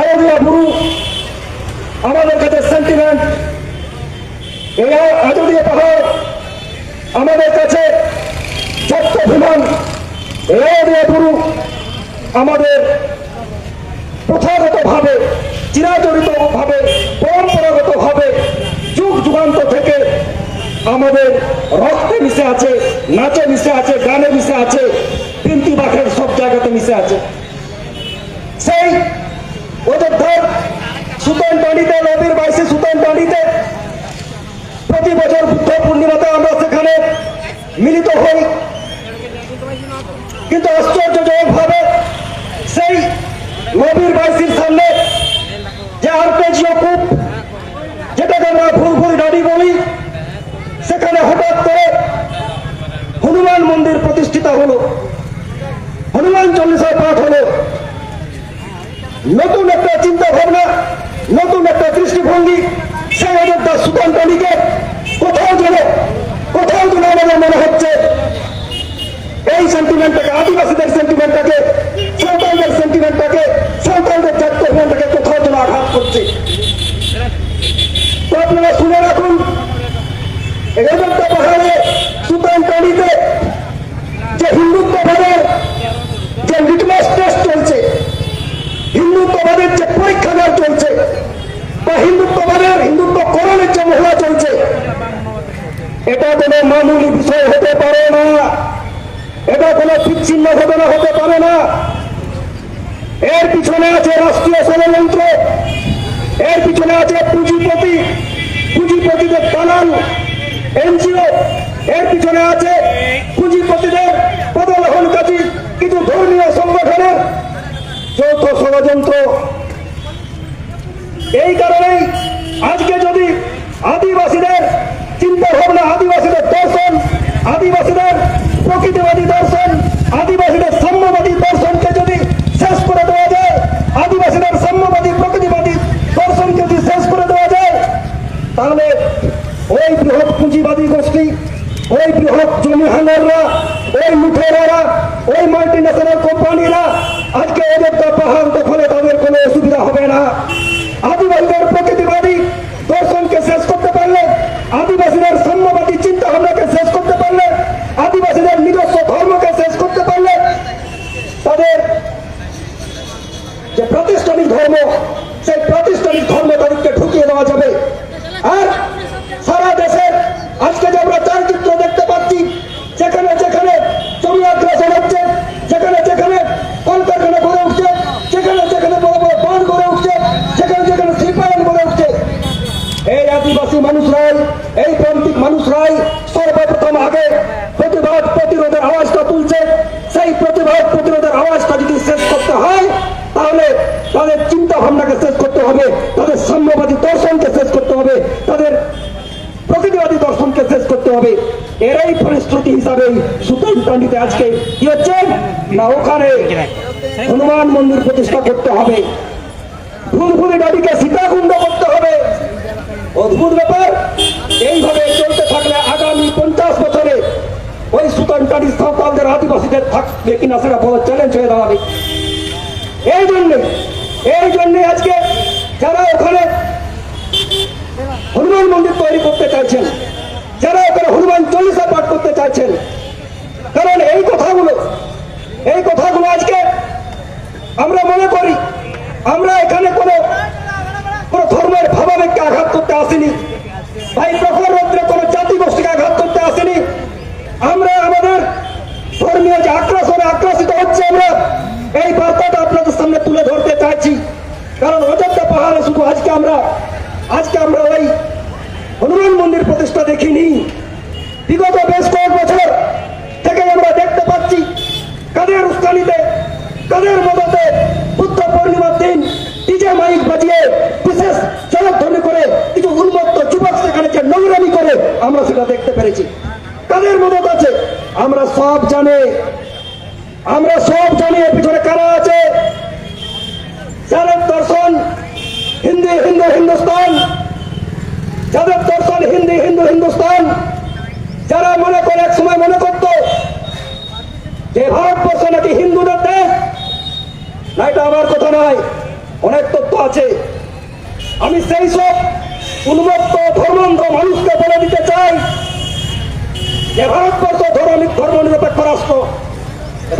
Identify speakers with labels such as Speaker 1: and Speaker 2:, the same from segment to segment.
Speaker 1: আয়োডিয়া গুরু, আমাদের কাছে সেন্টিমেন্ট এই আয়োডিয়া পাহাড় আমাদের কাছে সত্য আয়োডিয়া গুরু আমাদের প্রথাগতভাবে, চিরাচরিতভাবে, পরম্পরাগতভাবে, যুগ যুগান্ত থেকে আমাদের রক্তে মিশে আছে, নাচে মিশে আছে, গানে মিশে আছে তিনটি বাঘের সব জায়গাতে মিশে আছে সেই অযোধ্যার সুতন টাঁডিতে নদীর বাইশে সুতন টাঁডিতে প্রতি বছর বুদ্ধ পূর্ণিমাতে আমরা সেখানে মিলিত হই। কিন্তু আশ্চর্যজনক ভাবে সেই নবীর বাইশির সামনে যে আর্পেজিও কূপ যেটাকে আমরা ভুল ডাডি বলি, সেখানে হঠাৎ করে হনুমান মন্দির প্রতিষ্ঠিত হলো। হনুমান চল্লিশা পাঠ হলো। নতুন একটা চিন্তা ভাবনা নতুন একটা দৃষ্টিভঙ্গি সেই অযোধ্যা সুতন টনিকে কোথাও যেন কোথাও যেন আমাদের মনে হচ্ছে এই সেন্টিমেন্টটাকে আদিবাসীদের সেন্টিমেন্টটাকে সাঁওতালদের সেন্টিমেন্টটাকে সাঁওতালদের জাতীয়তাকে কোথাও যেন আঘাত করছে। আপনারা শুনে রাখুন অযোধ্যা পাহাড়ে সুতান যে হিন্দুত্ববাদের যে লিটমাস টেস্ট চলছে, হিন্দুত্ববাদের যে পরীক্ষাগার চলছে, বা হিন্দুত্ববাদের যে চলছে, এটা কোনো মামুলি বিষয় হতে পারে না। এটা কোনো বিচ্ছিন্ন ঘটনা হতে পারে না। এর পিছনে আছে রাষ্ট্রীয় ষড়যন্ত্র। এর পিছনে আছে পুঁজিপতি। পুঁজিপতিদের দালাল, এনজিও। এর পিছনে আছে পুঁজিপতিদের পদলহনকারী কিছু ধর্মীয় সংগঠনের যৌথ ষড়যন্ত্র। এই কারণেই আজকে যদি আদিবাসীদের চিন্তা ভাবনা আদিবাসীদের দর্শন, আদিবাসীদের প্রকৃতিবাদী लुटेरारा मल्टी नेशनल कंपनी अद्क यद तपा अंत তাহলে তাদের চিন্তা ভাবনাকে শেষ করতে হবে, তাদের সাম্যবাদী দর্শনকে শেষ করতে হবে, তাদের প্রকৃতিবাদী দর্শনকে শেষ করতে হবে। এরাই ফলশ্রুতি হিসাবে সুতরাং পান্ডিতে আজকে কি হচ্ছে না, ওখানে হনুমান মন্দির প্রতিষ্ঠা করতে হবে। ফুলফুলি নদীকে সীতাকুণ্ড করতে হবে। অদ্ভুত ব্যাপার। এইভাবে চলতে থাকলে আগামী পঞ্চাশ বছরে ওই সুতানটারি সাঁওতালদের আদিবাসীদের থাকবে কিনা সেটা বড় চ্যালেঞ্জ হয়ে দাঁড়াবে। এই জন্যে এই জন্যে আজকে যারা ওখানে হনুমান মন্দির তৈরি করতে চাইছেন, যারা ওখানে হনুমান চল্লিশা পাঠ করতে চাইছেন, কারণ এই কথাগুলো এই কথাগুলো আজকে আমরা মনে করি, আমরা এখানে কোনো ধর্মের ভাবাবেগকে আঘাত করতে আসিনি, ভাই প্রখর রৌদ্রে কোনো জাতি গোষ্ঠীকে আঘাত করতে আসিনি, আমরা আমাদের ধর্মীয় যে আক্রোশনে আক্রোশিত হচ্ছে আমরা, এই বার্তাটা আপনাদের সামনে তুলে ধরতে চাইছি কারণ অযোধ্যা পাহাড়ে শুধু আজকে আমরা আজকে আমরা ওই হনুমান মন্দির প্রতিষ্ঠা দেখিনি বিগত বেশ কয়েক বছর থেকে আমরা দেখতে পাচ্ছি কাদের উস্কানিতে কাদের মদতে বুদ্ধ পূর্ণিমার দিন ডিজে মাইক বাজিয়ে বিশেষ জনধ্বনি করে কিছু উন্মত্ত যুবক সেখানে যে নোংরামি করে, আমরা সেটা দেখতে পেরেছি। কাদের মদত আছে? আমরা সব জানি। আমরা সব জানি এর পিছনে কারা আছে। যাদের দর্শন হিন্দি, হিন্দু, হিন্দুস্তান, যাদের দর্শন হিন্দি, হিন্দু, হিন্দুস্তান, যারা মনে করে এক সময় মনে করত যে ভারতবর্ষ নাকি হিন্দুদের দেশ না, এটা আমার কথা নয়। অনেক তথ্য আছে। আমি সেই সব উন্মত্ত ধর্মান্ধ মানুষকে বলে দিতে চাই যে ভারতবর্ষ ধর্ম ধর্ম নিরপেক্ষ রাষ্ট্র।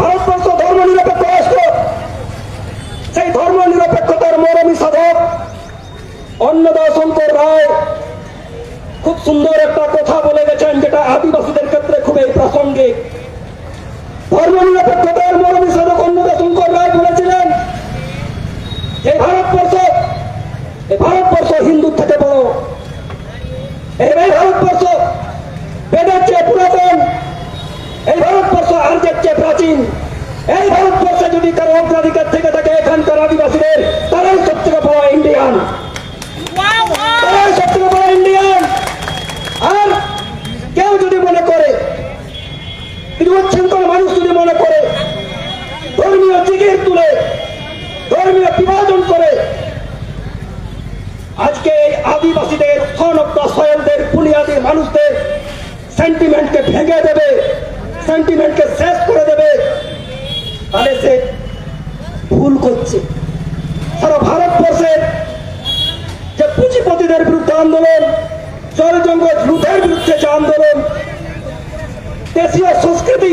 Speaker 1: ভারতবর্ষ ধর্ম নিরপেক্ষ রাষ্ট্র। সেই ধর্ম নিরপেক্ষতার মরমী সাধক। অন্নদা শঙ্কর রায় খুব সুন্দর একটা কথা বলে গেছেন, যেটা আদিবাসীদের ক্ষেত্রে খুবই প্রাসঙ্গিক। ধর্ম নিরপেক্ষতার মরমী সাধক অন্নদা শঙ্কর রায় বলেছিলেন এই ভারতবর্ষ এই ভারতবর্ষ হিন্দুর থেকে বড় এই ভারতবর্ষ বেদের চেয়ে পুরাতন এই ভারতবর্ষ আর্যের চেয়ে প্রাচীন। এই ভারতবর্ষে যদি কারও অগ্রাধিকার থেকে থাকে এখানকার আদিবাসীদের তারাই সব থেকে বড় ইন্ডিয়ান তারাই সব থেকে বড় ইন্ডিয়ান আর কেউ যদি মনে করে বিচ্ছৃঙ্খল মানুষ যদি মনে করে ধর্মীয় জিগির তুলে ধর্মীয় বিভাজন করে আজকে এই আদিবাসীদের সনক্তা সয়লদের বুনিয়াদী মানুষদের সেন্টিমেন্টকে ভেঙে দেবে সেন্টিমেন্টকে শেষ করে দেবে। তাহলে সে ভুল করছে। সারা ভারতবর্ষের যে পুঁজিপতিদের বিরুদ্ধে আন্দোলন জল জঙ্গল লুটের বিরুদ্ধে যে আন্দোলন, দেশীয় সংস্কৃতি